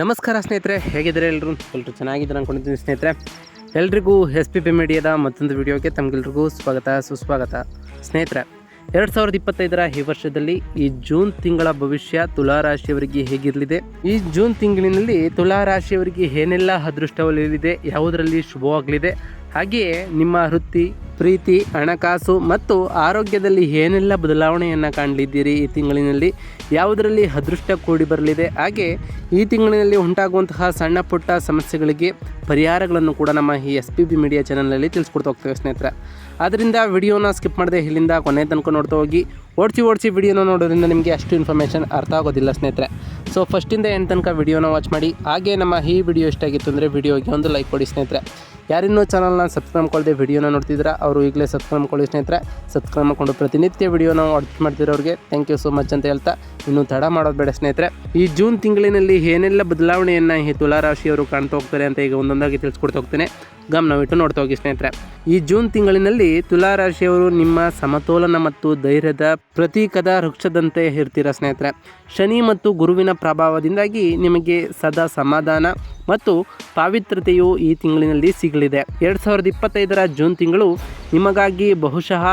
ನಮಸ್ಕಾರ ಸ್ನೇಹಿತರೆ, ಹೇಗಿದ್ದಾರೆ ಎಲ್ಲರೂ ಎಲ್ಲರೂ ಚೆನ್ನಾಗಿದ್ದಾರೆ ಅಂದ್ಕೊಂಡಿದ್ದೀನಿ ಸ್ನೇಹಿತರೆ. ಎಲ್ರಿಗೂ ಎಸ್ ಪಿ ಪಿ ಮೀಡಿಯಾದ ಮತ್ತೊಂದು ವಿಡಿಯೋಗೆ ತಮಗೆಲ್ರಿಗೂ ಸ್ವಾಗತ, ಸುಸ್ವಾಗತ. ಸ್ನೇಹಿತರೆ, ಎರಡು ಸಾವಿರದ ಇಪ್ಪತ್ತೈದರ ಈ ವರ್ಷದಲ್ಲಿ ಈ ಜೂನ್ ತಿಂಗಳ ಭವಿಷ್ಯ ತುಲಾ ರಾಶಿಯವರಿಗೆ ಹೇಗಿರಲಿದೆ? ಈ ಜೂನ್ ತಿಂಗಳಿನಲ್ಲಿ ತುಲಾ ರಾಶಿಯವರಿಗೆ ಏನೆಲ್ಲ ಅದೃಷ್ಟ ಒಲಿಯಲಿದೆ? ಯಾವುದರಲ್ಲಿ ಶುಭವಾಗಲಿದೆ? ಹಾಗೆಯೇ ನಿಮ್ಮ ವೃತ್ತಿ, ಪ್ರೀತಿ, ಹಣಕಾಸು ಮತ್ತು ಆರೋಗ್ಯದಲ್ಲಿ ಏನೆಲ್ಲ ಬದಲಾವಣೆಯನ್ನು ಕಾಣಲಿದ್ದೀರಿ ಈ ತಿಂಗಳಿನಲ್ಲಿ? ಯಾವುದರಲ್ಲಿ ಅದೃಷ್ಟ ಕೂಡಿ ಬರಲಿದೆ? ಹಾಗೆ ಈ ತಿಂಗಳಿನಲ್ಲಿ ಉಂಟಾಗುವಂತಹ ಸಣ್ಣ ಪುಟ್ಟ ಸಮಸ್ಯೆಗಳಿಗೆ ಪರಿಹಾರಗಳನ್ನು ಕೂಡ ನಮ್ಮ ಈ ಎಸ್ ಪಿ ಬಿ ಮೀಡಿಯಾ ಚಾನಲ್ನಲ್ಲಿ ತಿಳಿಸ್ಕೊಡ್ತಾ ಹೋಗ್ತೇವೆ ಸ್ನೇಹಿತರೆ. ಆದ್ದರಿಂದ ವಿಡಿಯೋನ ಸ್ಕಿಪ್ ಮಾಡದೆ ಇಲ್ಲಿಂದ ಕೊನೆ ತನಕ ನೋಡ್ತಾ ಹೋಗಿ. ಓಡಿಸಿ ಓಡಿಸಿ ವಿಡಿಯೋನ ನೋಡೋದ್ರಿಂದ ನಿಮಗೆ ಅಷ್ಟು ಇನ್ಫಾರ್ಮೇಷನ್ ಅರ್ಥ ಆಗೋದಿಲ್ಲ ಸ್ನೇಹಿತರೆ. ಸೊ ಫಸ್ಟಿಂದ ಎಂಡ್ ತನಕ ವಿಡಿಯೋನ ವಾಚ್ ಮಾಡಿ. ಹಾಗೆ ನಮ್ಮ ಈ ವಿಡಿಯೋ ಇಷ್ಟ ಆಗಿತ್ತು ಅಂದರೆ ವಿಡಿಯೋಗೆ ಒಂದು ಲೈಕ್ ಕೊಡಿ ಸ್ನೇಹಿತರೆ. ಯಾರಿನ್ನೂ ಚಾನಲ್ನ ಸಬ್ಸ್ಕ್ರೈಬ್ ಮಾಡ್ಕೊಳ್ಳದೆ ವಿಡಿಯೋನ ನೋಡ್ತಿದ್ರೆ ಅವರು ಈಗಲೇ ಸಬ್ಸ್ಕ್ರೈಬ್ ಮಾಡ್ಕೊಳ್ಳಿ ಸ್ನೇಹಿತರೆ. ಸಬ್ಸ್ಕ್ರೈಬ್ ಮಾಡ್ಕೊಂಡು ಪ್ರತಿನಿತ್ಯ ವಿಡಿಯೋನ ವಾಚ್ ಮಾಡ್ತಿರೋರಿಗೆ ಥ್ಯಾಂಕ್ ಯು ಸೋ ಮಚ್ ಅಂತ ಹೇಳ್ತಾ ಇನ್ನು ತಡ ಮಾಡೋದು ಬೇಡ ಸ್ನೇಹಿತರೆ. ಈ ಜೂನ್ ತಿಂಗಳಿನಲ್ಲಿ ಏನೆಲ್ಲ ಬದಲಾವಣೆಯನ್ನು ಈ ತುಲಾ ರಾಶಿಯವರು ಕಾಣ್ತಾ ಹೋಗ್ತಾರೆ ಅಂತ ಈಗ ಒಂದೊಂದಾಗಿ ತಿಳಿಸ್ಕೊಡ್ತಾ ಹೋಗ್ತೇನೆ. ಗಮನವಿಟ್ಟು ನೋಡ್ತಾ ಹೋಗಿ ಸ್ನೇಹಿತರೆ. ಈ ಜೂನ್ ತಿಂಗಳಿನಲ್ಲಿ ತುಲಾ ರಾಶಿಯವರು ನಿಮ್ಮ ಸಮತೋಲನ ಮತ್ತು ಧೈರ್ಯದ ಪ್ರತೀಕದ ವೃಕ್ಷದಂತೆ ಇರ್ತೀರ ಸ್ನೇಹಿತರೆ. ಶನಿ ಮತ್ತು ಗುರುವಿನ ಪ್ರಭಾವದಿಂದಾಗಿ ನಿಮಗೆ ಸದಾ ಸಮಾಧಾನ ಮತ್ತು ಪಾವಿತ್ರತೆಯು ಈ ತಿಂಗಳಿನಲ್ಲಿ ಸಿಗಲಿದೆ. ಎರಡು ಸಾವಿರದ ಇಪ್ಪತ್ತೈದರ ಜೂನ್ ತಿಂಗಳು ನಿಮಗಾಗಿ ಬಹುಶಃ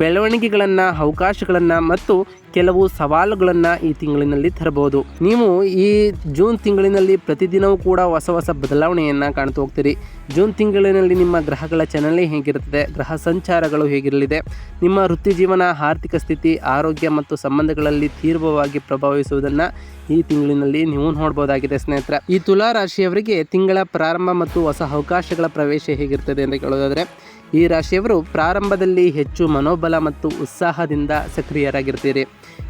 ಬೆಳವಣಿಗೆಗಳನ್ನು, ಅವಕಾಶಗಳನ್ನು ಮತ್ತು ಕೆಲವು ಸವಾಲುಗಳನ್ನು ಈ ತಿಂಗಳಿನಲ್ಲಿ ತರಬಹುದು. ನೀವು ಈ ಜೂನ್ ತಿಂಗಳಿನಲ್ಲಿ ಪ್ರತಿದಿನವೂ ಕೂಡ ಹೊಸ ಹೊಸ ಬದಲಾವಣೆಯನ್ನು ಕಾಣ್ತಾ ಹೋಗ್ತೀರಿ. ಜೂನ್ ತಿಂಗಳಿನಲ್ಲಿ ನಿಮ್ಮ ಗ್ರಹಗಳ ಚಲನೆ ಹೇಗಿರುತ್ತದೆ? ಗ್ರಹ ಸಂಚಾರಗಳು ಹೇಗಿರಲಿದೆ? ನಿಮ್ಮ ವೃತ್ತಿ ಜೀವನ ಆರ್ಥಿಕ ಸ್ಥಿತಿ, ಆರೋಗ್ಯ ಮತ್ತು ಸಂಬಂಧಗಳಲ್ಲಿ ತೀವ್ರವಾಗಿ ಪ್ರಭಾವಿಸುವುದನ್ನು ಈ ತಿಂಗಳಿನಲ್ಲಿ ನೀವು ನೋಡ್ಬೋದಾಗಿದೆ ಸ್ನೇಹಿತರೆ. ಈ ತುಲಾ ರಾಶಿಯವರಿಗೆ ತಿಂಗಳ ಪ್ರಾರಂಭ ಮತ್ತು ಹೊಸ ಅವಕಾಶಗಳ ಪ್ರವೇಶ ಹೇಗಿರ್ತದೆ ಅಂತ ಕೇಳೋದಾದರೆ, ಈ ರಾಶಿಯವರು ಪ್ರಾರಂಭದಲ್ಲಿ ಹೆಚ್ಚು ಮನೋಬಲ ಮತ್ತು ಉತ್ಸಾಹದಿಂದ ಸಕ್ರಿಯರಾಗಿರ್ತೀರಿ.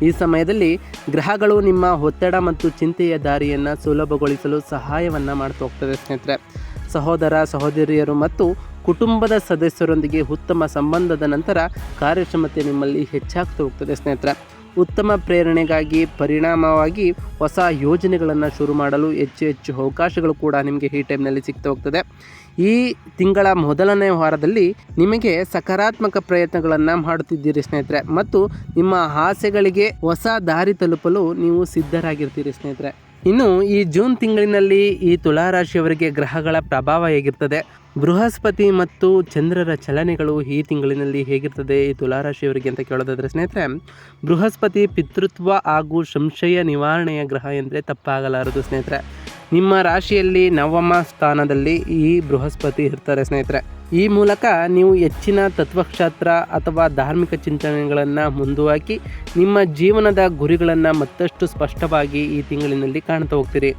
ಈ ಸಮಯದಲ್ಲಿ ಗ್ರಹಗಳು ನಿಮ್ಮ ಒತ್ತಡ ಮತ್ತು ಚಿಂತೆಯ ದಾರಿಯನ್ನು ಸುಲಭಗೊಳಿಸಲು ಸಹಾಯವನ್ನು ಮಾಡ್ತಾ ಹೋಗ್ತದೆ ಸ್ನೇಹಿತರೆ. ಸಹೋದರ, ಸಹೋದರಿಯರು ಮತ್ತು ಕುಟುಂಬದ ಸದಸ್ಯರೊಂದಿಗೆ ಉತ್ತಮ ಸಂಬಂಧದ ನಂತರ ಕಾರ್ಯಕ್ಷಮತೆ ನಿಮ್ಮಲ್ಲಿ ಹೆಚ್ಚಾಗ್ತಾ ಹೋಗ್ತದೆ ಸ್ನೇಹಿತರೆ. ಉತ್ತಮ ಪ್ರೇರಣೆಗಾಗಿ, ಪರಿಣಾಮವಾಗಿ ಹೊಸ ಯೋಜನೆಗಳನ್ನು ಶುರು ಮಾಡಲು ಹೆಚ್ಚು ಹೆಚ್ಚು ಅವಕಾಶಗಳು ಕೂಡ ನಿಮಗೆ ಈ ಟೈಮ್ನಲ್ಲಿ ಸಿಗ್ತಾ ಹೋಗ್ತದೆ. ಈ ತಿಂಗಳ ಮೊದಲನೇ ವಾರದಲ್ಲಿ ನಿಮಗೆ ಸಕಾರಾತ್ಮಕ ಪ್ರಯತ್ನಗಳನ್ನು ಮಾಡುತ್ತಿದ್ದೀರಿ ಸ್ನೇಹಿತರೆ. ಮತ್ತು ನಿಮ್ಮ ಆಸೆಗಳಿಗೆ ಹೊಸ ದಾರಿ ತಲುಪಲು ನೀವು ಸಿದ್ಧರಾಗಿರ್ತೀರಿ ಸ್ನೇಹಿತರೆ. ಇನ್ನು ಈ ಜೂನ್ ತಿಂಗಳಿನಲ್ಲಿ ಈ ತುಲಾ ರಾಶಿಯವರಿಗೆ ಗ್ರಹಗಳ ಪ್ರಭಾವ ಹೇಗಿರ್ತದೆ? ಬೃಹಸ್ಪತಿ ಮತ್ತು ಚಂದ್ರರ ಚಲನೆಗಳು ಈ ತಿಂಗಳಿನಲ್ಲಿ ಹೇಗಿರ್ತದೆ? ಈ ತುಲಾ ರಾಶಿಯವರಿಗೆ ಅಂತ ಕೇಳೋದಾದರೆ ಸ್ನೇಹಿತರೆ, ಬೃಹಸ್ಪತಿ ಪಿತೃತ್ವ ಹಾಗೂ ಸಂಶಯ ನಿವಾರಣೆಯ ಗ್ರಹ ಎಂದರೆ ತಪ್ಪಾಗಲಾರದು ಸ್ನೇಹಿತರೆ. ನಿಮ್ಮ ರಾಶಿಯಲ್ಲಿ ನವಮ ಸ್ಥಾನದಲ್ಲಿ ಈ ಬೃಹಸ್ಪತಿ ಇರ್ತಾರೆ ಸ್ನೇಹಿತರೆ. ಈ ಮೂಲಕ ನೀವು ಹೆಚ್ಚಿನ ತತ್ವಕ್ಷಾತ್ರ ಅಥವಾ ಧಾರ್ಮಿಕ ಚಿಂತನೆಗಳನ್ನು ಮುಂದುವಾಕಿ ನಿಮ್ಮ ಜೀವನದ ಗುರಿಗಳನ್ನು ಮತ್ತಷ್ಟು ಸ್ಪಷ್ಟವಾಗಿ ಈ ತಿಂಗಳಿನಲ್ಲಿ ಕಾಣ್ತಾ ಹೋಗ್ತೀರಿ.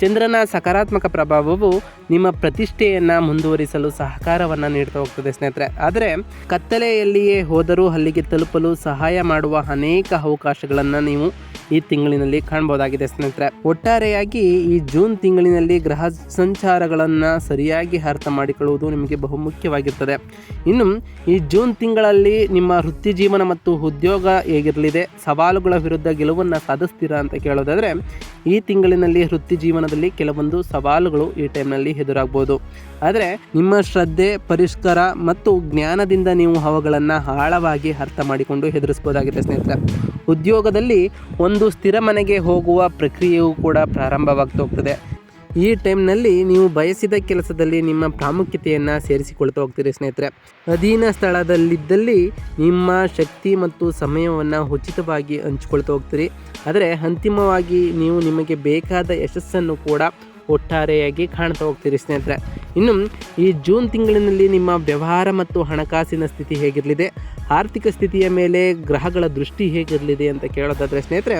ಚಂದ್ರನ ಸಕಾರಾತ್ಮಕ ಪ್ರಭಾವವು ನಿಮ್ಮ ಪ್ರತಿಷ್ಠೆಯನ್ನು ಮುಂದುವರಿಸಲು ಸಹಕಾರವನ್ನು ನೀಡ್ತಾ ಹೋಗ್ತದೆ ಸ್ನೇಹಿತರೆ. ಆದರೆ ಕತ್ತಲೆಯಲ್ಲಿಯೇ ಹೋದರೂ ಅಲ್ಲಿಗೆ ತಲುಪಲು ಸಹಾಯ ಮಾಡುವ ಅನೇಕ ಅವಕಾಶಗಳನ್ನು ನೀವು ಈ ತಿಂಗಳಿನಲ್ಲಿ ಕಾಣಬಹುದಾಗಿದೆ ಸ್ನೇಹಿತರೆ. ಒಟ್ಟಾರೆಯಾಗಿ ಈ ಜೂನ್ ತಿಂಗಳಿನಲ್ಲಿ ಗ್ರಹ ಸಂಚಾರಗಳನ್ನು ಸರಿಯಾಗಿ ಅರ್ಥ ಮಾಡಿಕೊಳ್ಳುವುದು ನಿಮಗೆ ಬಹುಮುಖ್ಯವಾಗಿರ್ತದೆ ಇನ್ನು ಈ ಜೂನ್ ತಿಂಗಳಲ್ಲಿ ನಿಮ್ಮ ವೃತ್ತಿ ಜೀವನ ಮತ್ತು ಉದ್ಯೋಗ ಹೇಗಿರಲಿದೆ, ಸವಾಲುಗಳ ವಿರುದ್ಧ ಗೆಲುವನ್ನು ಸಾಧಿಸ್ತೀರಾ ಅಂತ ಕೇಳೋದಾದರೆ, ಈ ತಿಂಗಳಿನಲ್ಲಿ ವೃತ್ತಿ ಜೀವನದಲ್ಲಿ ಕೆಲವೊಂದು ಸವಾಲುಗಳು ಈ ಟೈಮ್ನಲ್ಲಿ ಎದುರಾಗ್ಬೋದು. ಆದರೆ ನಿಮ್ಮ ಶ್ರದ್ಧೆ, ಪರಿಷ್ಕಾರ ಮತ್ತು ಜ್ಞಾನದಿಂದ ನೀವು ಅವುಗಳನ್ನು ಆಳವಾಗಿ ಅರ್ಥ ಮಾಡಿಕೊಂಡು ಎದುರಿಸ್ಬೋದಾಗಿದೆ ಸ್ನೇಹಿತರೆ. ಉದ್ಯೋಗದಲ್ಲಿ ಒಂದು ಸ್ಥಿರ ಮನೆಗೆ ಹೋಗುವ ಪ್ರಕ್ರಿಯೆಯು ಕೂಡ ಪ್ರಾರಂಭವಾಗ್ತಾ ಹೋಗ್ತದೆ ಈ ಟೈಮ್ನಲ್ಲಿ ನೀವು ಬಯಸಿದ ಕೆಲಸದಲ್ಲಿ ನಿಮ್ಮ ಪ್ರಾಮುಖ್ಯತೆಯನ್ನು ಸೇರಿಸಿಕೊಳ್ತಾ ಹೋಗ್ತೀರಿ ಸ್ನೇಹಿತರೆ. ಅಧೀನ ಸ್ಥಳದಲ್ಲಿದ್ದಲ್ಲಿ ನಿಮ್ಮ ಶಕ್ತಿ ಮತ್ತು ಸಮಯವನ್ನು ಉಚಿತವಾಗಿ ಹಂಚಿಕೊಳ್ತಾ ಹೋಗ್ತೀರಿ. ಆದರೆ ಅಂತಿಮವಾಗಿ ನೀವು ನಿಮಗೆ ಬೇಕಾದ ಯಶಸ್ಸನ್ನು ಕೂಡ ಒಟ್ಟಾರೆಯಾಗಿ ಕಾಣ್ತಾ ಹೋಗ್ತೀರಿ ಸ್ನೇಹಿತರೆ. ಇನ್ನು, ಈ ಜೂನ್ ತಿಂಗಳಿನಲ್ಲಿ ನಿಮ್ಮ ವ್ಯವಹಾರ ಮತ್ತು ಹಣಕಾಸಿನ ಸ್ಥಿತಿ ಹೇಗಿರಲಿದೆ? ಆರ್ಥಿಕ ಸ್ಥಿತಿಯ ಮೇಲೆ ಗ್ರಹಗಳ ದೃಷ್ಟಿ ಹೇಗಿರಲಿದೆ ಅಂತ ಕೇಳೋದಾದರೆ, ಸ್ನೇಹಿತರೆ,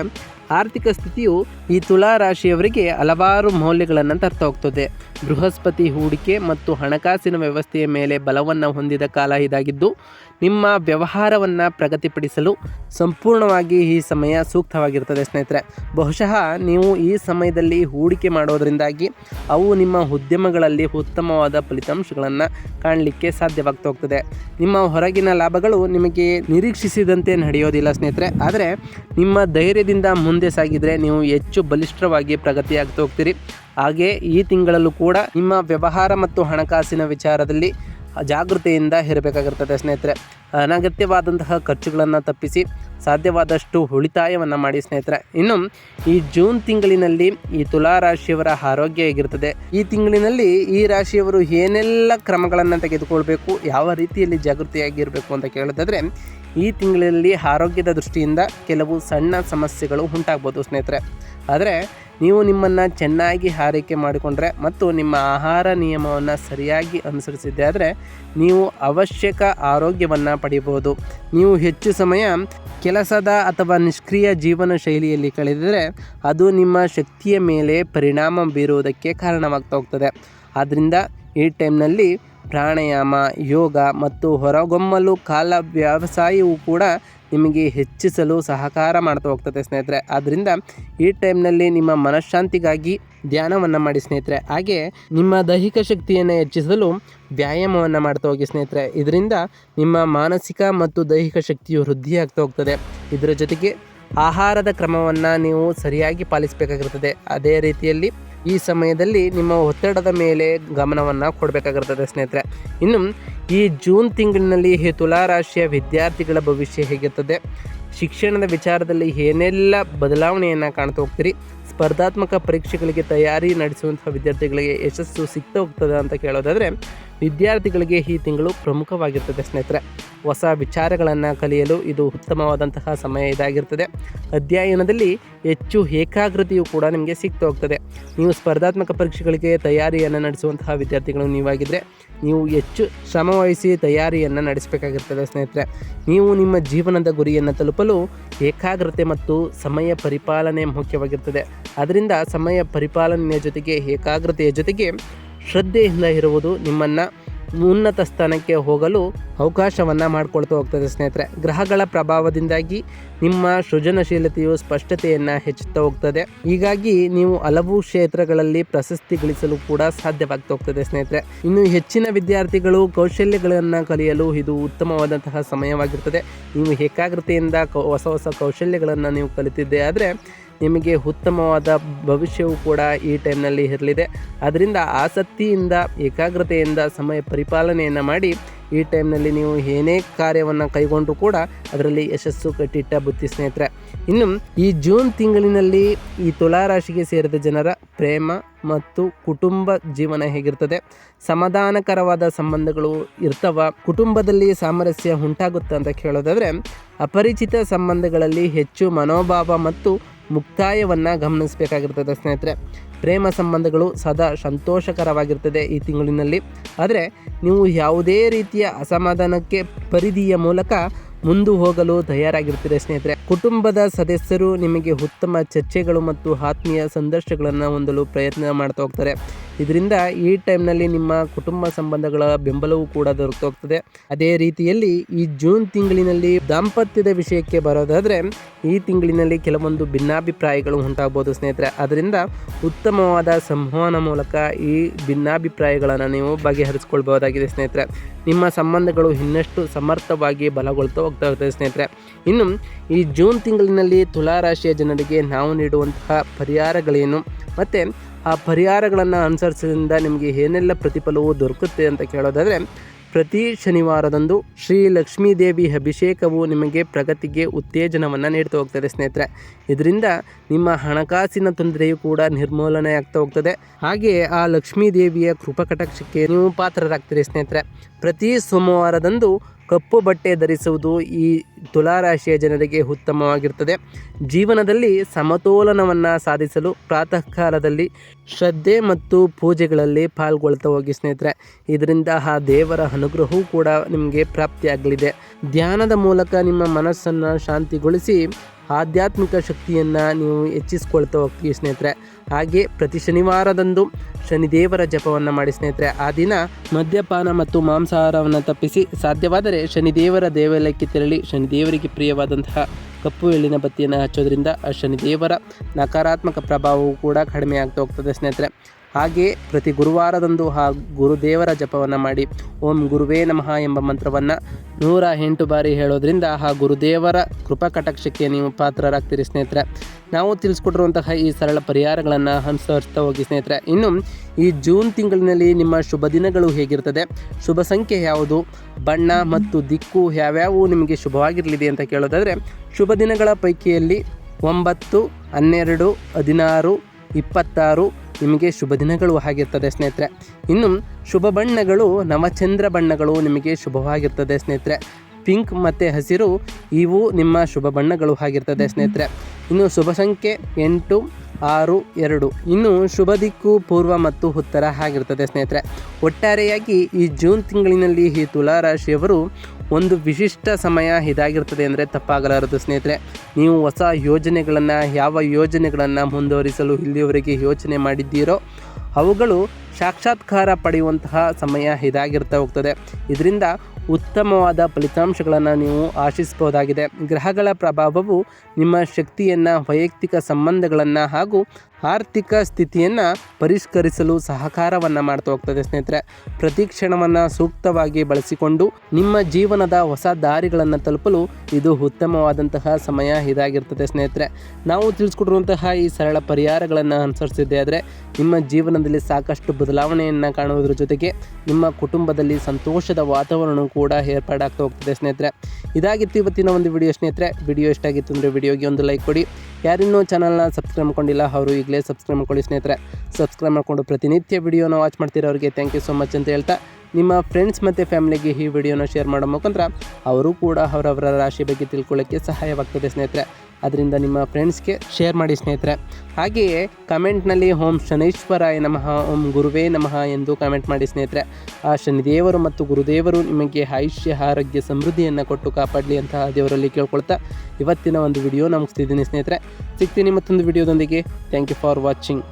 ಆರ್ಥಿಕ ಸ್ಥಿತಿಯು ಈ ತುಲಾ ರಾಶಿಯವರಿಗೆ ಹಲವಾರು ಮೌಲ್ಯಗಳನ್ನು ತರ್ತಾ ಹೋಗ್ತದೆ ಬೃಹಸ್ಪತಿ ಹೂಡಿಕೆ ಮತ್ತು ಹಣಕಾಸಿನ ವ್ಯವಸ್ಥೆಯ ಮೇಲೆ ಬಲವನ್ನು ಹೊಂದಿದ ಕಾಲ ಇದಾಗಿದ್ದು ನಿಮ್ಮ ವ್ಯವಹಾರವನ್ನು ಪ್ರಗತಿಪಡಿಸಲು ಸಂಪೂರ್ಣವಾಗಿ ಈ ಸಮಯ ಸೂಕ್ತವಾಗಿರ್ತದೆ ಸ್ನೇಹಿತರೆ. ಬಹುಶಃ ನೀವು ಈ ಸಮಯದಲ್ಲಿ ಹೂಡಿಕೆ ಮಾಡೋದರಿಂದಾಗಿ ಅವು ನಿಮ್ಮ ಉದ್ಯಮಗಳಲ್ಲಿ ಉತ್ತಮವಾದ ಫಲಿತಾಂಶಗಳನ್ನು ಕಾಣಲಿಕ್ಕೆ ಸಾಧ್ಯವಾಗ್ತಾ ಹೋಗ್ತದೆ. ನಿಮ್ಮ ಹೊರಗಿನ ಲಾಭಗಳು ನಿಮಗೆ ನಿರೀಕ್ಷಿಸಿದಂತೆ ನಡೆಯೋದಿಲ್ಲ ಸ್ನೇಹಿತರೆ. ಆದರೆ ನಿಮ್ಮ ಧೈರ್ಯದಿಂದ ಮುಂದೆ ಸಾಗಿದರೆ ನೀವು ಹೆಚ್ಚು ಬಲಿಷ್ಠವಾಗಿ ಪ್ರಗತಿಯಾಗ್ತಾ ಹೋಗ್ತೀರಿ. ಹಾಗೆ ಈ ತಿಂಗಳಲ್ಲೂ ಕೂಡ ನಿಮ್ಮ ವ್ಯವಹಾರ ಮತ್ತು ಹಣಕಾಸಿನ ವಿಚಾರದಲ್ಲಿ ಜಾಗೃತೆಯಿಂದ ಇರಬೇಕಾಗಿರ್ತದೆ ಸ್ನೇಹಿತರೆ. ಅನಗತ್ಯವಾದಂತಹ ಖರ್ಚುಗಳನ್ನು ತಪ್ಪಿಸಿ ಸಾಧ್ಯವಾದಷ್ಟು ಉಳಿತಾಯವನ್ನು ಮಾಡಿ ಸ್ನೇಹಿತರೆ. ಇನ್ನು ಈ ಜೂನ್ ತಿಂಗಳಿನಲ್ಲಿ ಈ ತುಲಾ ರಾಶಿಯವರ ಆರೋಗ್ಯ ಹೇಗಿರ್ತದೆ? ಈ ತಿಂಗಳಿನಲ್ಲಿ ಈ ರಾಶಿಯವರು ಏನೆಲ್ಲ ಕ್ರಮಗಳನ್ನು ತೆಗೆದುಕೊಳ್ಬೇಕು? ಯಾವ ರೀತಿಯಲ್ಲಿ ಜಾಗೃತಿಯಾಗಿರಬೇಕು ಅಂತ ಕೇಳೋದಾದರೆ ಈ ತಿಂಗಳಲ್ಲಿ ಆರೋಗ್ಯದ ದೃಷ್ಟಿಯಿಂದ ಕೆಲವು ಸಣ್ಣ ಸಮಸ್ಯೆಗಳು ಉಂಟಾಗ್ಬೋದು ಸ್ನೇಹಿತರೆ. ಆದರೆ ನೀವು ನಿಮ್ಮನ್ನು ಚೆನ್ನಾಗಿ ಆರೈಕೆ ಮಾಡಿಕೊಂಡ್ರೆ ಮತ್ತು ನಿಮ್ಮ ಆಹಾರ ನಿಯಮವನ್ನು ಸರಿಯಾಗಿ ಅನುಸರಿಸಿದ್ದೆ ಆದರೆ ನೀವು ಅವಶ್ಯಕ ಆರೋಗ್ಯವನ್ನು ಪಡೆಯಬಹುದು ನೀವು ಹೆಚ್ಚು ಸಮಯ ಕೆಲಸದ ಅಥವಾ ನಿಷ್ಕ್ರಿಯ ಜೀವನ ಶೈಲಿಯಲ್ಲಿ ಕಳೆದರೆ ಅದು ನಿಮ್ಮ ಶಕ್ತಿಯ ಮೇಲೆ ಪರಿಣಾಮ ಬೀರುವುದಕ್ಕೆ ಕಾರಣವಾಗ್ತಾ ಹೋಗ್ತದೆ. ಆದ್ದರಿಂದ ಈ ಟೈಮ್ನಲ್ಲಿ ಪ್ರಾಣಾಯಾಮ, ಯೋಗ ಮತ್ತು ಹೊರಗೊಮ್ಮಲು ಕಾಲ ವ್ಯವಸಾಯವು ಕೂಡ ನಿಮಗೆ ಹೆಚ್ಚಿಸಲು ಸಹಕಾರ ಮಾಡ್ತಾ ಹೋಗ್ತದೆ ಸ್ನೇಹಿತರೆ. ಆದ್ದರಿಂದ ಈ ಟೈಮ್ನಲ್ಲಿ ನಿಮ್ಮ ಮನಃಶಾಂತಿಗಾಗಿ ಧ್ಯಾನವನ್ನು ಮಾಡಿ ಸ್ನೇಹಿತರೆ. ಹಾಗೆ ನಿಮ್ಮ ದೈಹಿಕ ಶಕ್ತಿಯನ್ನು ಹೆಚ್ಚಿಸಲು ವ್ಯಾಯಾಮವನ್ನು ಮಾಡ್ತಾ ಹೋಗಿ ಸ್ನೇಹಿತರೆ. ಇದರಿಂದ ನಿಮ್ಮ ಮಾನಸಿಕ ಮತ್ತು ದೈಹಿಕ ಶಕ್ತಿಯು ವೃದ್ಧಿಯಾಗ್ತಾ ಹೋಗ್ತದೆ. ಇದರ ಜೊತೆಗೆ ಆಹಾರದ ಕ್ರಮವನ್ನು ನೀವು ಸರಿಯಾಗಿ ಪಾಲಿಸಬೇಕಾಗಿರ್ತದೆ ಅದೇ ರೀತಿಯಲ್ಲಿ ಈ ಸಮಯದಲ್ಲಿ ನಿಮ್ಮ ಒತ್ತಡದ ಮೇಲೆ ಗಮನವನ್ನು ಕೊಡಬೇಕಾಗಿರ್ತದೆ ಸ್ನೇಹಿತರೆ. ಇನ್ನು ಈ ಜೂನ್ ತಿಂಗಳಿನಲ್ಲಿ ಈ ತುಲಾರಾಶಿಯ ವಿದ್ಯಾರ್ಥಿಗಳ ಭವಿಷ್ಯ ಹೇಗಿರ್ತದೆ? ಶಿಕ್ಷಣದ ವಿಚಾರದಲ್ಲಿ ಏನೆಲ್ಲ ಬದಲಾವಣೆಯನ್ನು ಕಾಣ್ತಾ ಹೋಗ್ತೀರಿ? ಸ್ಪರ್ಧಾತ್ಮಕ ಪರೀಕ್ಷೆಗಳಿಗೆ ತಯಾರಿ ನಡೆಸುವಂಥ ವಿದ್ಯಾರ್ಥಿಗಳಿಗೆ ಯಶಸ್ಸು ಸಿಗ್ತಾ ಹೋಗ್ತದೆ ಅಂತ ಕೇಳೋದಾದರೆ ವಿದ್ಯಾರ್ಥಿಗಳಿಗೆ ಈ ತಿಂಗಳು ಪ್ರಮುಖವಾಗಿರ್ತದೆ ಸ್ನೇಹಿತರೆ. ಹೊಸ ವಿಚಾರಗಳನ್ನು ಕಲಿಯಲು ಇದು ಉತ್ತಮವಾದಂತಹ ಸಮಯ ಇದಾಗಿರ್ತದೆ. ಅಧ್ಯಯನದಲ್ಲಿ ಹೆಚ್ಚು ಏಕಾಗ್ರತೆಯು ಕೂಡ ನಿಮಗೆ ಸಿಗ್ತಾ ಹೋಗ್ತದೆ. ನೀವು ಸ್ಪರ್ಧಾತ್ಮಕ ಪರೀಕ್ಷೆಗಳಿಗೆ ತಯಾರಿಯನ್ನು ನಡೆಸುವಂತಹ ವಿದ್ಯಾರ್ಥಿಗಳು ನೀವಾಗಿದ್ದರೆ ನೀವು ಹೆಚ್ಚು ಶ್ರಮವಹಿಸಿ ತಯಾರಿಯನ್ನು ನಡೆಸಬೇಕಾಗಿರ್ತದೆ ಸ್ನೇಹಿತರೆ. ನೀವು ನಿಮ್ಮ ಜೀವನದ ಗುರಿಯನ್ನು ತಲುಪಲು ಏಕಾಗ್ರತೆ ಮತ್ತು ಸಮಯ ಪರಿಪಾಲನೆ ಮುಖ್ಯವಾಗಿರ್ತದೆ. ಅದರಿಂದ ಸಮಯ ಪರಿಪಾಲನೆಯ ಜೊತೆಗೆ ಏಕಾಗ್ರತೆಯ ಜೊತೆಗೆ ಶ್ರದ್ಧೆಯಿಂದ ಇರುವುದು ನಿಮ್ಮನ್ನು ಉನ್ನತ ಸ್ಥಾನಕ್ಕೆ ಹೋಗಲು ಅವಕಾಶವನ್ನು ಮಾಡಿಕೊಳ್ತಾ ಹೋಗ್ತದೆ ಸ್ನೇಹಿತರೆ. ಗ್ರಹಗಳ ಪ್ರಭಾವದಿಂದಾಗಿ ನಿಮ್ಮ ಸೃಜನಶೀಲತೆಯು ಸ್ಪಷ್ಟತೆಯನ್ನು ಹೆಚ್ಚುತ್ತಾ ಹೋಗ್ತದೆ. ಹೀಗಾಗಿ ನೀವು ಹಲವು ಕ್ಷೇತ್ರಗಳಲ್ಲಿ ಪ್ರಶಸ್ತಿ ಗಳಿಸಲು ಕೂಡ ಸಾಧ್ಯವಾಗ್ತಾ ಹೋಗ್ತದೆ ಸ್ನೇಹಿತರೆ. ಇನ್ನು ಹೆಚ್ಚಿನ ವಿದ್ಯಾರ್ಥಿಗಳು ಕೌಶಲ್ಯಗಳನ್ನು ಕಲಿಯಲು ಇದು ಉತ್ತಮವಾದಂತಹ ಸಮಯವಾಗಿರ್ತದೆ. ನೀವು ಏಕಾಗ್ರತೆಯಿಂದ ಹೊಸ ಹೊಸ ಕೌಶಲ್ಯಗಳನ್ನು ನೀವು ಕಲಿತಿದ್ದೆ ಆದರೆ ನಿಮಗೆ ಉತ್ತಮವಾದ ಭವಿಷ್ಯವು ಕೂಡ ಈ ಟೈಮ್ನಲ್ಲಿ ಇರಲಿದೆ. ಅದರಿಂದ ಆಸಕ್ತಿಯಿಂದ, ಏಕಾಗ್ರತೆಯಿಂದ, ಸಮಯ ಪರಿಪಾಲನೆಯನ್ನು ಮಾಡಿ ಈ ಟೈಮ್ನಲ್ಲಿ ನೀವು ಏನೇ ಕಾರ್ಯವನ್ನು ಕೈಗೊಂಡ್ರೂ ಕೂಡ ಅದರಲ್ಲಿ ಯಶಸ್ಸು, ಕಟ್ಟಿಟ್ಟ ಬುತ್ತಿ ಸ್ನೇಹಿತರೆ. ಇನ್ನು ಈ ಜೂನ್ ತಿಂಗಳಿನಲ್ಲಿ ಈ ತುಲಾ ರಾಶಿಗೆ ಸೇರಿದ ಜನರ ಪ್ರೇಮ ಮತ್ತು ಕುಟುಂಬ ಜೀವನ ಹೇಗಿರ್ತದೆ? ಸಮಾಧಾನಕರವಾದ ಸಂಬಂಧಗಳು ಇರ್ತವ? ಕುಟುಂಬದಲ್ಲಿ ಸಾಮರಸ್ಯ ಉಂಟಾಗುತ್ತೆ ಅಂತ ಕೇಳೋದಾದರೆ, ಅಪರಿಚಿತ ಸಂಬಂಧಗಳಲ್ಲಿ ಹೆಚ್ಚು ಮನೋಭಾವ ಮತ್ತು ಮುಕ್ತಾಯವನ್ನು ಗಮನಿಸಬೇಕಾಗಿರ್ತದೆ ಸ್ನೇಹಿತರೆ. ಪ್ರೇಮ ಸಂಬಂಧಗಳು ಸದಾ ಸಂತೋಷಕರವಾಗಿರ್ತದೆ ಈ ತಿಂಗಳಿನಲ್ಲಿ. ಆದರೆ ನೀವು ಯಾವುದೇ ರೀತಿಯ ಅಸಮಾಧಾನಕ್ಕೆ ಪರಿಧಿಯ ಮೂಲಕ ಮುಂದೆ ಹೋಗಲು ತಯಾರಾಗಿರ್ತೀರಿ ಸ್ನೇಹಿತರೆ. ಕುಟುಂಬದ ಸದಸ್ಯರು ನಿಮಗೆ ಉತ್ತಮ ಚರ್ಚೆಗಳು ಮತ್ತು ಆತ್ಮೀಯ ಸಂದರ್ಶಗಳನ್ನು ಹೊಂದಲು ಪ್ರಯತ್ನ ಮಾಡ್ತಾ ಹೋಗ್ತಾರೆ. ಇದರಿಂದ ಈ ಟೈಮ್ನಲ್ಲಿ ನಿಮ್ಮ ಕುಟುಂಬ ಸಂಬಂಧಗಳ ಬೆಂಬಲವೂ ಕೂಡ ದೊರಕ್ತಾ ಹೋಗ್ತದೆ ಅದೇ ರೀತಿಯಲ್ಲಿ ಈ ಜೂನ್ ತಿಂಗಳಿನಲ್ಲಿ ದಾಂಪತ್ಯದ ವಿಷಯಕ್ಕೆ ಬರೋದಾದರೆ, ಈ ತಿಂಗಳಿನಲ್ಲಿ ಕೆಲವೊಂದು ಭಿನ್ನಾಭಿಪ್ರಾಯಗಳು ಉಂಟಾಗ್ಬೋದು ಸ್ನೇಹಿತರೆ. ಅದರಿಂದ ಉತ್ತಮವಾದ ಸಂವಹನ ಮೂಲಕ ಈ ಭಿನ್ನಾಭಿಪ್ರಾಯಗಳನ್ನು ನೀವು ಬಗೆಹರಿಸ್ಕೊಳ್ಬೋದಾಗಿದೆ ಸ್ನೇಹಿತರೆ. ನಿಮ್ಮ ಸಂಬಂಧಗಳು ಇನ್ನಷ್ಟು ಸಮರ್ಥವಾಗಿ ಬಲಗೊಳ್ತಾ ಹೋಗ್ತಾ ಇರ್ತದೆ ಸ್ನೇಹಿತರೆ. ಇನ್ನು ಈ ಜೂನ್ ತಿಂಗಳಿನಲ್ಲಿ ತುಲಾರಾಶಿಯ ಜನರಿಗೆ ನಾವು ನೀಡುವಂತಹ ಪರಿಹಾರಗಳೇನು? ಮತ್ತು ಆ ಪರಿಹಾರಗಳನ್ನು ಅನುಸರಿಸೋದ್ರಿಂದ ನಿಮಗೆ ಏನೆಲ್ಲ ಪ್ರತಿಫಲವು ದೊರಕುತ್ತೆ ಅಂತ ಕೇಳೋದಾದರೆ, ಪ್ರತಿ ಶನಿವಾರದಂದು ಶ್ರೀ ಲಕ್ಷ್ಮೀ ದೇವಿ ಅಭಿಷೇಕವು ನಿಮಗೆ ಪ್ರಗತಿಗೆ ಉತ್ತೇಜನವನ್ನು ನೀಡ್ತಾ ಹೋಗ್ತದೆ ಸ್ನೇಹಿತರೆ. ಇದರಿಂದ ನಿಮ್ಮ ಹಣಕಾಸಿನ ತೊಂದರೆಯು ಕೂಡ ನಿರ್ಮೂಲನೆ ಆಗ್ತಾ ಹೋಗ್ತದೆ. ಹಾಗೆಯೇ ಆ ಲಕ್ಷ್ಮೀ ದೇವಿಯ ಕೃಪಕಟಕ್ಷಕ್ಕೆ ನೀವು ಪಾತ್ರರಾಗ್ತೀರಿ ಸ್ನೇಹಿತರೆ. ಪ್ರತಿ ಸೋಮವಾರದಂದು ಕಪ್ಪು ಬಟ್ಟೆ ಧರಿಸುವುದು ಈ ತುಲಾರಾಶಿಯ ಜನರಿಗೆ ಉತ್ತಮವಾಗಿರ್ತದೆ ಜೀವನದಲ್ಲಿ ಸಮತೋಲನವನ್ನು ಸಾಧಿಸಲು ಪ್ರಾತಃ ಕಾಲದಲ್ಲಿ ಶ್ರದ್ಧೆ ಮತ್ತು ಪೂಜೆಗಳಲ್ಲಿ ಪಾಲ್ಗೊಳ್ತಾ ಹೋಗಿ ಸ್ನೇಹಿತರೆ. ಇದರಿಂದ ಆ ದೇವರ ಅನುಗ್ರಹವೂ ಕೂಡ ನಿಮಗೆ ಪ್ರಾಪ್ತಿಯಾಗಲಿದೆ. ಧ್ಯಾನದ ಮೂಲಕ ನಿಮ್ಮ ಮನಸ್ಸನ್ನು ಶಾಂತಿಗೊಳಿಸಿ ಆಧ್ಯಾತ್ಮಿಕ ಶಕ್ತಿಯನ್ನು ನೀವು ಹೆಚ್ಚಿಸ್ಕೊಳ್ತಾ ಹೋಗ್ತೀವಿ ಸ್ನೇಹಿತರೆ. ಹಾಗೆ ಪ್ರತಿ ಶನಿವಾರದಂದು ಶನಿದೇವರ ಜಪವನ್ನು ಮಾಡಿ ಸ್ನೇಹಿತರೆ, ಆ ದಿನ ಮದ್ಯಪಾನ ಮತ್ತು ಮಾಂಸಾಹಾರವನ್ನು ತಪ್ಪಿಸಿ ಸಾಧ್ಯವಾದರೆ ಶನಿದೇವರ ದೇವಾಲಯಕ್ಕೆ ತೆರಳಿ ಶನಿದೇವರಿಗೆ ಪ್ರಿಯವಾದಂತಹ ಕಪ್ಪು ಎಳ್ಳಿನ ಬತ್ತಿಯನ್ನು ಹಚ್ಚೋದ್ರಿಂದ ಆ ಶನಿದೇವರ ನಕಾರಾತ್ಮಕ ಪ್ರಭಾವವು ಕೂಡ ಕಡಿಮೆ ಆಗ್ತಾ ಹೋಗ್ತದೆ ಸ್ನೇಹಿತರೆ. ಹಾಗೆ ಪ್ರತಿ ಗುರುವಾರದಂದು ಆ ಗುರುದೇವರ ಜಪವನ್ನು ಮಾಡಿ. ಓಂ ಗುರುವೇ ನಮಃ ಎಂಬ ಮಂತ್ರವನ್ನು ನೂರ ಎಂಟು ಬಾರಿ ಹೇಳೋದ್ರಿಂದ ಆ ಗುರುದೇವರ ಕೃಪಾ ಕಟಾಕ್ಷಕ್ಕೆ ನೀವು ಪಾತ್ರರಾಗ್ತೀರಿ ಸ್ನೇಹಿತರೆ. ನಾವು ತಿಳಿಸ್ಕೊಟ್ಟಿರುವಂತಹ ಈ ಸರಳ ಪರಿಹಾರಗಳನ್ನು ಅನುಸರಿಸ್ತಾ ಹೋಗಿ ಸ್ನೇಹಿತರೆ. ಇನ್ನು ಈ ಜೂನ್ ತಿಂಗಳಿನಲ್ಲಿ ನಿಮ್ಮ ಶುಭ ದಿನಗಳು ಹೇಗಿರ್ತದೆ? ಶುಭ ಸಂಖ್ಯೆ ಯಾವುದು? ಬಣ್ಣ ಮತ್ತು ದಿಕ್ಕು ಯಾವ್ಯಾವು ನಿಮಗೆ ಶುಭವಾಗಿರಲಿದೆ ಅಂತ ಕೇಳೋದಾದರೆ, ಶುಭ ದಿನಗಳ ಪೈಕಿಯಲ್ಲಿ ಒಂಬತ್ತು, ಹನ್ನೆರಡು, ಹದಿನಾರು, ಇಪ್ಪತ್ತಾರು ನಿಮಗೆ ಶುಭ ದಿನಗಳು ಆಗಿರ್ತದೆ ಸ್ನೇಹಿತರೆ. ಇನ್ನು ಶುಭ ಬಣ್ಣಗಳು ನವಚಂದ್ರ ಬಣ್ಣಗಳು ನಿಮಗೆ ಶುಭವಾಗಿರ್ತದೆ ಸ್ನೇಹಿತರೆ. ಪಿಂಕ್ ಮತ್ತು ಹಸಿರು, ಇವು ನಿಮ್ಮ ಶುಭ ಬಣ್ಣಗಳು ಆಗಿರ್ತದೆ ಸ್ನೇಹಿತರೆ. ಇನ್ನು ಶುಭ ಸಂಖ್ಯೆ ಎಂಟು, ಆರು, ಎರಡು. ಇನ್ನು ಶುಭ ದಿಕ್ಕು, ಪೂರ್ವ ಮತ್ತು ಉತ್ತರ ಆಗಿರ್ತದೆ ಸ್ನೇಹಿತರೆ. ಒಟ್ಟಾರೆಯಾಗಿ ಈ ಜೂನ್ ತಿಂಗಳಿನಲ್ಲಿ ಈ ತುಲಾ ರಾಶಿಯವರು ಒಂದು ವಿಶಿಷ್ಟ ಸಮಯ ಇದಾಗಿರ್ತದೆ ಅಂದರೆ ತಪ್ಪಾಗಲಾರದು ಸ್ನೇಹಿತರೆ. ನೀವು ಹೊಸ ಯೋಜನೆಗಳನ್ನು, ಯಾವ ಯೋಜನೆಗಳನ್ನು ಮುಂದುವರಿಸಲು ಇಲ್ಲಿಯವರೆಗೆ ಯೋಚನೆ ಮಾಡಿದ್ದೀರೋ, ಅವುಗಳು ಸಾಕ್ಷಾತ್ಕಾರ ಪಡೆಯುವಂತಹ ಸಮಯ ಇದಾಗಿರ್ತಾ ಹೋಗ್ತದೆ. ಇದರಿಂದ ಉತ್ತಮವಾದ ಫಲಿತಾಂಶಗಳನ್ನು ನೀವು ಆಶಿಸಬಹುದಾಗಿದೆ ಗ್ರಹಗಳ ಪ್ರಭಾವವು ನಿಮ್ಮ ಶಕ್ತಿಯನ್ನು, ವೈಯಕ್ತಿಕ ಸಂಬಂಧಗಳನ್ನು ಹಾಗೂ ಆರ್ಥಿಕ ಸ್ಥಿತಿಯನ್ನು ಪರಿಷ್ಕರಿಸಲು ಸಹಕಾರವನ್ನು ಮಾಡ್ತಾ ಹೋಗ್ತದೆ ಸ್ನೇಹಿತರೆ. ಪ್ರತಿ ಕ್ಷಣವನ್ನು ಸೂಕ್ತವಾಗಿ ಬಳಸಿಕೊಂಡು ನಿಮ್ಮ ಜೀವನದ ಹೊಸ ದಾರಿಗಳನ್ನು ತಲುಪಲು ಇದು ಉತ್ತಮವಾದಂತಹ ಸಮಯ ಇದಾಗಿರ್ತದೆ ಸ್ನೇಹಿತರೆ. ನಾವು ತಿಳಿಸ್ಕೊಟ್ಟಿರುವಂತಹ ಈ ಸರಳ ಪರಿಹಾರಗಳನ್ನು ಅನುಸರಿಸಿದ್ದೆ ಆದರೆ ನಿಮ್ಮ ಜೀವನದಲ್ಲಿ ಸಾಕಷ್ಟು ಬದಲಾವಣೆಯನ್ನು ಕಾಣುವುದರ ಜೊತೆಗೆ ನಿಮ್ಮ ಕುಟುಂಬದಲ್ಲಿ ಸಂತೋಷದ ವಾತಾವರಣ ಕೂಡ ಏರ್ಪಾಡಾಗ್ತಾ ಹೋಗ್ತದೆ ಸ್ನೇಹಿತರೆ. ಇದಾಗಿತ್ತು ಇವತ್ತಿನ ಒಂದು ವಿಡಿಯೋ ಸ್ನೇಹಿತರೆ. ವಿಡಿಯೋ ಇಷ್ಟಾಗಿತ್ತು ಅಂದರೆ ವಿಡಿಯೋಗೆ ಒಂದು ಲೈಕ್ ಕೊಡಿ. ಯಾರಿನ್ನೂ ಚಾನಲ್ನ ಸಬ್ಸ್ಕ್ರೈಬ್ ಮಾಡ್ಕೊಂಡಿಲ್ಲ, ಅವರು ಈಗಲೇ ಸಬ್ಸ್ಕ್ರೈಬ್ ಮಾಡ್ಕೊಳ್ಳಿ ಸ್ನೇಹಿತರೆ. ಸಬ್ಸ್ಕ್ರೈಬ್ ಮಾಡಿಕೊಂಡು ಪ್ರತಿನಿತ್ಯ ವಿಡಿಯೋನ ವಾಚ್ ಮಾಡ್ತಿರೋರಿಗೆ ಥ್ಯಾಂಕ್ ಯು ಸೊ ಮಚ್ ಅಂತ ಹೇಳ್ತಾ, ನಿಮ್ಮ ಫ್ರೆಂಡ್ಸ್ ಮತ್ತು ಫ್ಯಾಮಿಲಿಗೆ ಈ ವಿಡಿಯೋನ ಶೇರ್ ಮಾಡೋ ಮುಖಾಂತರ, ಅವರು ಕೂಡ ಅವರವರ ರಾಶಿ ಬಗ್ಗೆ ತಿಳ್ಕೊಳ್ಳೋಕ್ಕೆ ಸಹಾಯವಾಗ್ತದೆ ಸ್ನೇಹಿತರೆ. ಅದರಿಂದ ನಿಮ್ಮ ಫ್ರೆಂಡ್ಸ್ಗೆ ಶೇರ್ ಮಾಡಿ ಸ್ನೇಹಿತರೆ. ಹಾಗೆಯೇ ಕಮೆಂಟ್ನಲ್ಲಿ ಓಂ ಶನೈಶ್ವರಾಯ ನಮಃ, ಓಂ ಗುರುವೇ ನಮಃ ಎಂದು ಕಮೆಂಟ್ ಮಾಡಿ ಸ್ನೇಹಿತರೆ. ಆ ಶನಿದೇವರು ಮತ್ತು ಗುರುದೇವರು ನಿಮಗೆ ಆಯುಷ್ಯ ಆರೋಗ್ಯ, ಸಮೃದ್ಧಿಯನ್ನು ಕೊಟ್ಟು ಕಾಪಾಡಲಿ ಅಂತಹ ದೇವರಲ್ಲಿ ಕೇಳ್ಕೊಳ್ತಾ ಇವತ್ತಿನ ಒಂದು ವಿಡಿಯೋ ನಮಗಿಸ್ತಿದ್ದೀನಿ ಸ್ನೇಹಿತರೆ. ಸಿಗ್ತೀನಿ ಮತ್ತೊಂದು ವಿಡಿಯೋದೊಂದಿಗೆ. Thank you for watching